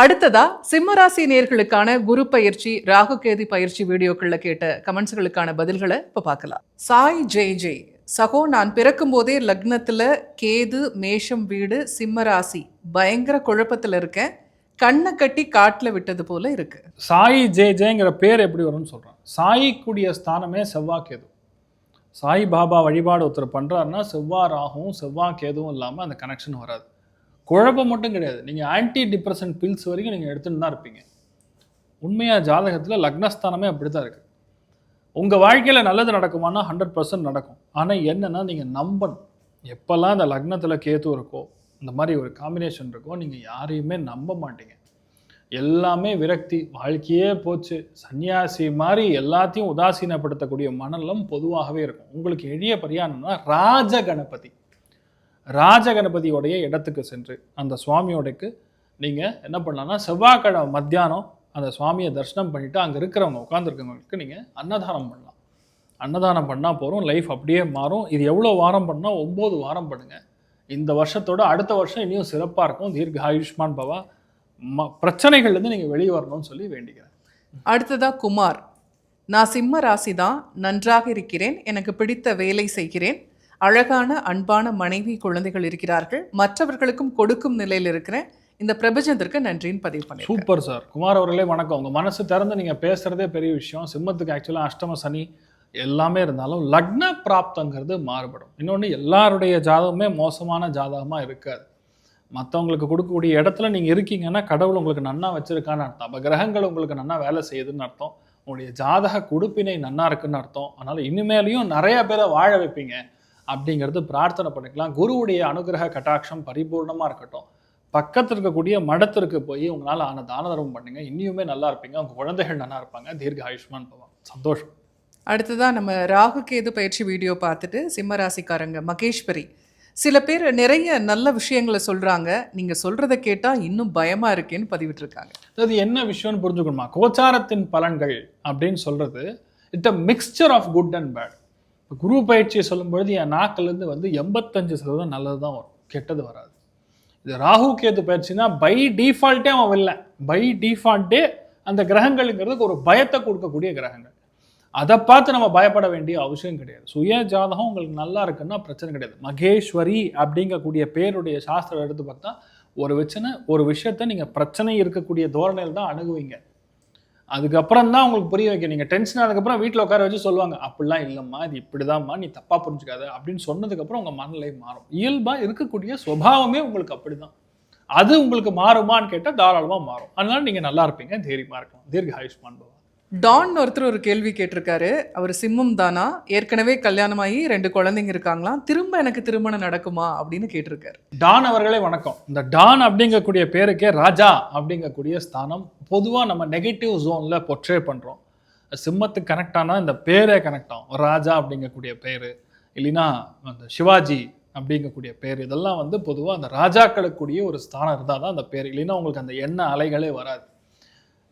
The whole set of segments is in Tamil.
அடுத்ததா சிம்மராசி நேர்களுக்கான குரு பயிற்சி ராகு கேதி பயிற்சி வீடியோக்கள்ல கேட்ட கமெண்ட்ஸ்களுக்கான பதில்களை இப்ப பார்க்கலாம். சாய் ஜெய் ஜெய். சகோ நான் பிறக்கும் போதே லக்னத்துல கேது மேஷம் வீடு சிம்மராசி. பயங்கர குழப்பத்துல இருக்கேன். கண்ணை கட்டி காட்டில் விட்டது போல இருக்கு. சாயி ஜே ஜேங்கிற பேர் எப்படி வரும்னு சொல்கிறான் சாயிக்குடிய ஸ்தானமே செவ்வாக்கேது சாய் பாபா வழிபாடு ஒருத்தர் பண்ணுறாருன்னா செவ்வாய் ராகும் செவ்வாய் கேதுவும் இல்லாமல் அந்த கனெக்ஷன் வராது. குழப்பம் மட்டும் கிடையாது. நீங்கள் ஆன்டி டிப்ரெஷன் பில்ஸ் வரைக்கும் நீங்கள் எடுத்துன்னு தான் இருப்பீங்க. உண்மையாக ஜாதகத்தில் லக்னஸ்தானமே அப்படி தான் இருக்குது உங்கள் வாழ்க்கையில் நல்லது நடக்குமானா ஹண்ட்ரட் பர்சன்ட் நடக்கும். ஆனால் என்னென்னா நீங்கள் நம்பணும். எப்போல்லாம் இந்த லக்னத்தில் கேத்து இருக்கோ இந்த மாதிரி ஒரு காம்பினேஷன் இருக்கோ நீங்கள் யாரையுமே நம்ப மாட்டீங்க. எல்லாமே விரக்தி வாழ்க்கையே போச்சு. சன்னியாசி மாதிரி எல்லாத்தையும் உதாசீனப்படுத்தக்கூடிய மனநலம் பொதுவாகவே இருக்கும். உங்களுக்கு எளிய பரியாணம்னா ராஜ கணபதி ராஜகணபதியோடைய இடத்துக்கு சென்று அந்த சுவாமியோடைக்கு நீங்கள் என்ன பண்ணலாம்னா செவ்வாய்க்கிழமை மத்தியானம் அந்த சுவாமியை தரிசனம் பண்ணிவிட்டு அங்கே இருக்கிறவங்க உட்காந்துருக்கவங்களுக்கு நீங்கள் அன்னதானம் பண்ணலாம். அன்னதானம் பண்ணால் போகிறோம் லைஃப் அப்படியே மாறும். இது எவ்வளோ வாரம் பண்ணால் ஒம்பது வாரம் பண்ணுங்கள் இந்த வருஷத்தோட அடுத்த வருஷம் இனியும் சிறப்பாக இருக்கும். தீர்க்க ஆயுஷ்மான் பவா. ம பிரச்சனைகள்லேருந்து நீங்கள் வெளியே வரணும்னு சொல்லி வேண்டிக்கிறேன். அடுத்ததாக குமார். நான் சிம்ம ராசி தான் நன்றாக இருக்கிறேன் எனக்கு பிடித்த வேலை செய்கிறேன். அழகான அன்பான மனைவி குழந்தைகள் இருக்கிறார்கள். மற்றவர்களுக்கும் கொடுக்கும் நிலையில் இருக்கிறேன் இந்த பிரபஞ்சத்திற்கு நன்றின்னு பதிவு பண்ணி சூப்பர் சார். குமார் அவர்களே வணக்கம். உங்கள் மனசு திறந்து நீங்கள் பேசுகிறதே பெரிய விஷயம். சிம்மத்துக்கு ஆக்சுவலாக அஷ்டம சனி எல்லாமே இருந்தாலும் லக்ன பிராப்தங்கிறது மாறுபடும். இன்னொன்று எல்லாருடைய ஜாதகமே மோசமான ஜாதகமாக இருக்காது. மற்றவங்களுக்கு கொடுக்கக்கூடிய இடத்துல நீங்கள் இருக்கீங்கன்னா கடவுள் உங்களுக்கு நன்னா வச்சிருக்கான்னு அர்த்தம். அப்போ கிரகங்கள் உங்களுக்கு நன்னா வேலை செய்யுதுன்னு அர்த்தம். உங்களுடைய ஜாதக கொடுப்பினை நன்னா இருக்குன்னு அர்த்தம். அதனால் இனிமேலையும் நிறைய பேரை வாழ வைப்பீங்க. அப்படிங்கிறது பிரார்த்தனை பண்ணிக்கலாம். குருவுடைய அனுகிரக கட்டாட்சம் பரிபூர்ணமாக இருக்கட்டும். பக்கத்தில் இருக்கக்கூடிய மடத்திற்கு போய் உங்களால் ஆன தான தர்மம் பண்ணுங்க. இன்னியுமே நல்லா இருப்பீங்க. உங்கள் குழந்தைகள் நல்லா இருப்பாங்க. தீர்க்க ஆயுஷ்மான் பவன் சந்தோஷம். அடுத்ததா நம்ம ராகு கேது பயிற்சி வீடியோ பார்த்துட்டு சிம்ம ராசிக்காரங்க மகேஸ்வரி. சில பேர் நிறைய நல்ல விஷயங்களை சொல்றாங்க. நீங்க சொல்றத கேட்டா இன்னும் பயமா இருக்கேன்னு பதிவிட்டிருக்காங்க. அது என்ன விஷயம்னு புரிஞ்சுக்கணுமா? கோச்சாரத்தின் பலன்கள் அப்படின்னு சொல்றது it a mixture of good and bad குரு பயிற்சியை சொல்லும்பொழுது என் நாக்கிலேருந்து வந்து எண்பத்தஞ்சு சதவீதம் நல்லது தான் வரும். கெட்டது வராது. இது ராகு கேது பயிற்சினா பை டிஃபால்ட்டே அவன் இல்லை பை டிஃபால்ட்டே அந்த கிரகங்களுங்கிறதுக்கு ஒரு பயத்தை கொடுக்கக்கூடிய கிரகங்கள். அதை பார்த்து நம்ம பயப்பட வேண்டிய அவசியம் கிடையாது. சுய ஜாதகம் உங்களுக்கு நல்லா இருக்குன்னா பிரச்சனை கிடையாது. மகேஸ்வரி அப்படிங்கக்கூடிய பேருடைய சாஸ்திரம் எடுத்து பார்த்தா ஒரு வச்சுன ஒரு விஷயத்த நீங்கள் பிரச்சனை இருக்கக்கூடிய தோரணையில் தான் அணுகுவீங்க. அதுக்கப்புறம் தான் உங்களுக்கு புரிய வைக்க நீங்கள் டென்ஷன் ஆனதுக்கப்புறம் வீட்டில் உட்கார வச்சு சொல்லுவாங்க அப்படிலாம் இல்லைம்மா இது இப்படிதாம்மா நீ தப்பாக புரிஞ்சுக்காத அப்படின்னு சொன்னதுக்கப்புறம் உங்கள் மனநிலை மாறும். இயல்பாக இருக்கக்கூடிய சுபாவமே உங்களுக்கு அப்படிதான். அது உங்களுக்கு மாறுமான்னு கேட்டால் தாராளமாக மாறும். அதனால நீங்கள் நல்லா இருப்பீங்க தைரியமாக இருக்கலாம். தீர்க்க ஆயுஷ்மான் பவா டான் ஒருத்தர் ஒரு கேள்வி கேட்டிருக்காரு. அவர் சிம்மம் தானா? ஏற்கனவே கல்யாணமாகி ரெண்டு குழந்தைங்க இருக்காங்களாம் திரும்ப எனக்கு திருமணம் நடக்குமா? அப்படின்னு கேட்டிருக்காரு. டான் அவர்களே வணக்கம். இந்த டான் அப்படிங்கக்கூடிய பேருக்கே ராஜா அப்படிங்கக்கூடிய ஸ்தானம் பொதுவாக நம்ம நெகட்டிவ் ஜோனில் பொற்றே பண்ணுறோம் சிம்மத்துக்கு கனெக்ட் ஆனால் இந்த பேரே கனெக்ட் ஆகும். ராஜா அப்படிங்கக்கூடிய பேர் இல்லைன்னா அந்த சிவாஜி அப்படிங்கக்கூடிய பேர் இதெல்லாம் வந்து பொதுவாக அந்த ராஜாக்களுக்குரிய ஒரு ஸ்தானம் இருந்தால் தான் அந்த பேர். இல்லைன்னா உங்களுக்கு அந்த எண்ண அலைகளே வராது.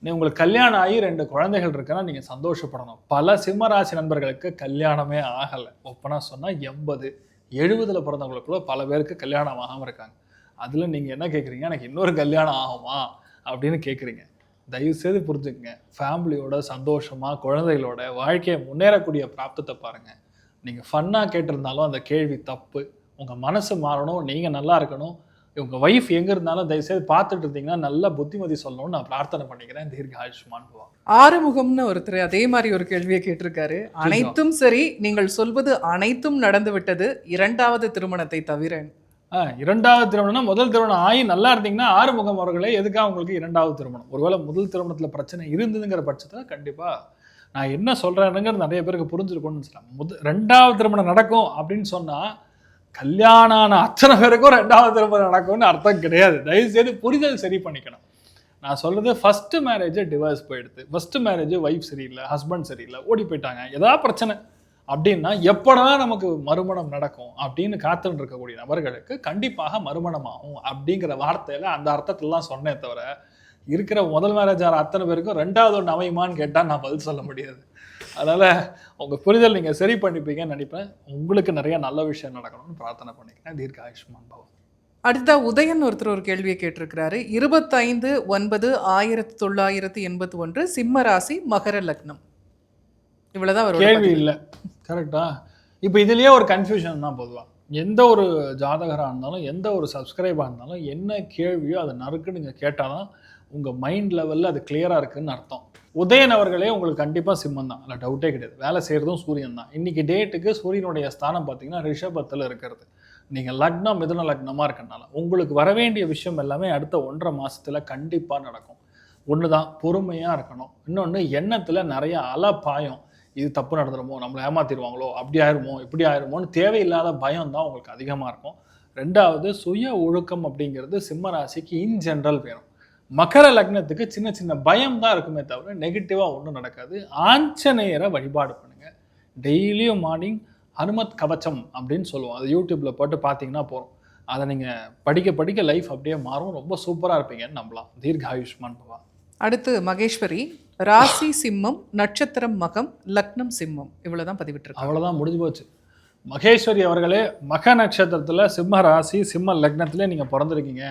நீ உங்களுக்கு கல்யாணம் ஆகி ரெண்டு குழந்தைகள் இருக்குன்னா நீங்கள் சந்தோஷப்படணும். பல சிம்மராசி நண்பர்களுக்கு கல்யாணமே ஆகலை. ஒப்பனா சொன்னால் எண்பது எழுபதில் பிறந்தவங்களுக்குள்ள பல பேருக்கு கல்யாணம் ஆகாமல் இருக்காங்க. அதில் நீங்கள் என்ன கேட்குறீங்க எனக்கு இன்னொரு கல்யாணம் ஆகுமா? அப்படின்னு கேட்குறீங்க தயவுசெய்து புரிஞ்சுக்கங்க. ஃபேமிலியோட சந்தோஷமாக குழந்தைகளோட வாழ்க்கையை முன்னேறக்கூடிய பிராப்தத்தை பாருங்கள் நீங்கள் ஃபன்னாக கேட்டிருந்தாலும் அந்த கேள்வி தப்பு. உங்கள் மனசு மாறணும். நீங்கள் நல்லா இருக்கணும். உங்கள் ஒய்ஃப் எங்கே இருந்தாலும் தயவுசெய்து பார்த்துட்டு இருந்தீங்கன்னா நல்ல புத்திமதி சொல்லணும்னு நான் பிரார்த்தனை பண்ணிக்கிறேன். தீர்க்க ஆயுஷ்மான் பவா ஆறுமுகம்னு ஒருத்தர் அதே மாதிரி ஒரு கேள்வியை கேட்டிருக்காரு. அனைத்தும் சரி நீங்கள் சொல்வது அனைத்தும் நடந்து விட்டது. இரண்டாவது திருமணத்தை தவிர. இரண்டாவது திருமணம்னா முதல் திருமணம் ஆகி நல்லா இருந்தீங்கன்னா ஆறுமுகம் அவர்களே எதுக்காக உங்களுக்கு இரண்டாவது திருமணம்? ஒருவேளை முதல் திருமணத்தில் பிரச்சனை இருந்ததுங்கிற பட்சத்தில் கண்டிப்பாக நான் என்ன சொல்கிறேனுங்கிறது நிறைய பேருக்கு புரிஞ்சிருக்கும்னு சொல்லலாம் முத ரெண்டாவது திருமணம் நடக்கும் அப்படின்னு சொன்னால் கல்யாணம் ஆன அத்தனை பேருக்கும் ரெண்டாவது திருமணம் நடக்கும்னு அர்த்தம் கிடையாது. தயவுசெய்து புரிதல் சரி பண்ணிக்கணும். நான் சொல்றது ஃபர்ஸ்ட் மேரேஜ் டிவோர்ஸ் போயிடுது. ஃபர்ஸ்ட் மேரேஜ் ஒய்ஃப் சரியில்லை ஹஸ்பண்ட் சரியில்லை ஓடி போயிட்டாங்க. ஏதாவது பிரச்சனை. அப்படின்னா எப்படா நமக்கு மறுமணம் நடக்கும் அப்படின்னு காத்துட்டு இருக்கக்கூடிய நபர்களுக்கு கண்டிப்பாக மறுமணம் ஆகும் அப்படிங்கிற வார்த்தையில அந்த அர்த்தத்திலாம் சொன்னே தவிர இருக்கிற முதல் மேரேஜ் ஆகிற அத்தனை பேருக்கும் ரெண்டாவது ஒன்று அமையுமான்னு கேட்டால் நான் பதில் சொல்ல முடியாது. அதனால உங்க புரிதல் நீங்க சரி பண்ணிப்பீங்கன்னு நினைப்பேன். உங்களுக்கு நிறைய நல்ல விஷயம் நடக்கணும்னு பிரார்த்தனை பண்ணிக்கிறேன். தீர்க்க ஆயுஷ்மான் பவன் அடுத்ததா உதயன் ஒருத்தர் ஒரு கேள்வியை கேட்டிருக்கிறாரு. இருபத்தைந்து ஒன்பது ஆயிரத்தி தொள்ளாயிரத்தி எண்பத்தி ஒன்று சிம்ம ராசி மகர லக்னம். இவ்வளவுதான் அவரோட கேள்வி. இல்லை. கரெக்டா இப்போ இதுலயே ஒரு கன்ஃபியூஷன் தான் பொதுவா. எந்த ஒரு ஜாதகராக இருந்தாலும் எந்த ஒரு சப்ஸ்கிரைபாக இருந்தாலும் என்ன கேள்வியோ அதை நறுக்கு நீங்கள் கேட்டால் தான் உங்கள் மைண்ட் லெவலில் அது கிளியராக இருக்குதுன்னு அர்த்தம். உதயன் அவர்களே உங்களுக்கு கண்டிப்பாக சிம்மம் தான். அதில் டவுட்டே கிடையாது. வேலை செய்கிறதும் சூரியன் தான். இன்றைக்கி டேட்டுக்கு சூரியனுடைய ஸ்தானம் பார்த்தீங்கன்னா ரிஷபத்தில் இருக்கிறது. நீங்கள் லக்னம் மிதுன லக்னமாக இருக்கனால உங்களுக்கு வர வேண்டிய விஷயம் எல்லாமே அடுத்த ஒன்றரை மாதத்தில் கண்டிப்பாக நடக்கும். ஒன்று தான் பொறுமையாக இருக்கணும். இன்னொன்று எண்ணத்தில் நிறைய அலை பாயம் இது தப்பு நடந்துருமோ? நம்மளை ஏமாத்திடுவாங்களோ? அப்படி ஆயிருமோ? இப்படி ஆயிருமோன்னு தேவையில்லாத பயம் தான் உங்களுக்கு அதிகமாக இருக்கும். ரெண்டாவது சுய ஒழுக்கம் அப்படிங்கிறது சிம்ம ராசிக்கு இன் ஜென்ரல் வேணும். மகர லக்னத்துக்கு சின்ன சின்ன பயம் தான் இருக்குமே தவிர நெகட்டிவாக ஒன்றும் நடக்காது. ஆஞ்சநேயரை வழிபாடு பண்ணுங்க. டெய்லியும் மார்னிங் ஹனுமத் கவச்சம் அப்படின்னு சொல்லுவோம். அது யூடியூப்ல போட்டு பார்த்தீங்கன்னா போகிறோம் அதை நீங்கள் படிக்க படிக்க லைஃப் அப்படியே மாறும். ரொம்ப சூப்பராக இருப்பீங்கன்னு நம்பலாம். தீர்க்க ஆயுஷ்மான் பவா அடுத்து மகேஸ்வரி ராசி சிம்மம் நட்சத்திரம் மகம் லக்னம் சிம்மம். இவ்வளவுதான் பதிவிட்டிருக்காங்க. அவ்வளோதான் முடிஞ்சு போச்சு. மகேஸ்வரி அவர்களே மக நட்சத்திரத்தில் சிம்ம ராசி சிம்ம லக்னத்திலே நீங்கள் பிறந்திருக்கீங்க.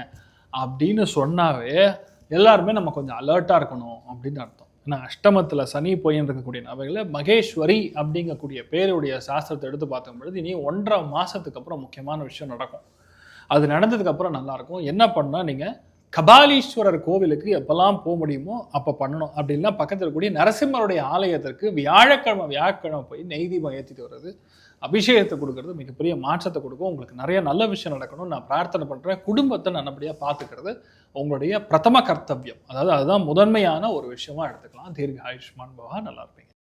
அப்படின்னு சொன்னாவே எல்லாருமே நம்ம கொஞ்சம் அலர்ட்டாக இருக்கணும் அப்படின்னு அர்த்தம். ஏன்னா அஷ்டமத்தில் சனி போயின்னு இருக்கக்கூடிய நபர்களை மகேஸ்வரி அப்படிங்கக்கூடிய பேருடைய சாஸ்திரத்தை எடுத்து பார்க்கும் பொழுது இனி ஒன்றரை மாதத்துக்கு அப்புறம் முக்கியமான விஷயம் நடக்கும். அது நடந்ததுக்கப்புறம் நல்லாயிருக்கும் என்ன பண்ணால் நீங்கள் கபாலீஸ்வரர் கோவிலுக்கு எப்பெல்லாம் போக முடியுமோ அப்போ பண்ணணும். அப்படின்னா பக்கத்தில் இருக்கக்கூடிய நரசிம்மருடைய ஆலயத்திற்கு வியாழக்கிழமை வியாழக்கிழமை போய் நெய்தீபம் ஏற்றிட்டு வர்றது. அபிஷேகத்தை கொடுக்கறது மிகப்பெரிய மாற்றத்தை கொடுக்கும். உங்களுக்கு நிறைய நல்ல விஷயம் நடக்கணும்னு நான் பிரார்த்தனை பண்ணுறேன் குடும்பத்தை நல்லபடியாக பார்த்துக்கிறது உங்களுடைய பிரதம கர்த்தவியம். அதாவது அதுதான் முதன்மையான ஒரு விஷயமா எடுத்துக்கலாம். தீர்க்க ஆயுஷ்மான் பவா நல்லா இருப்பீங்க.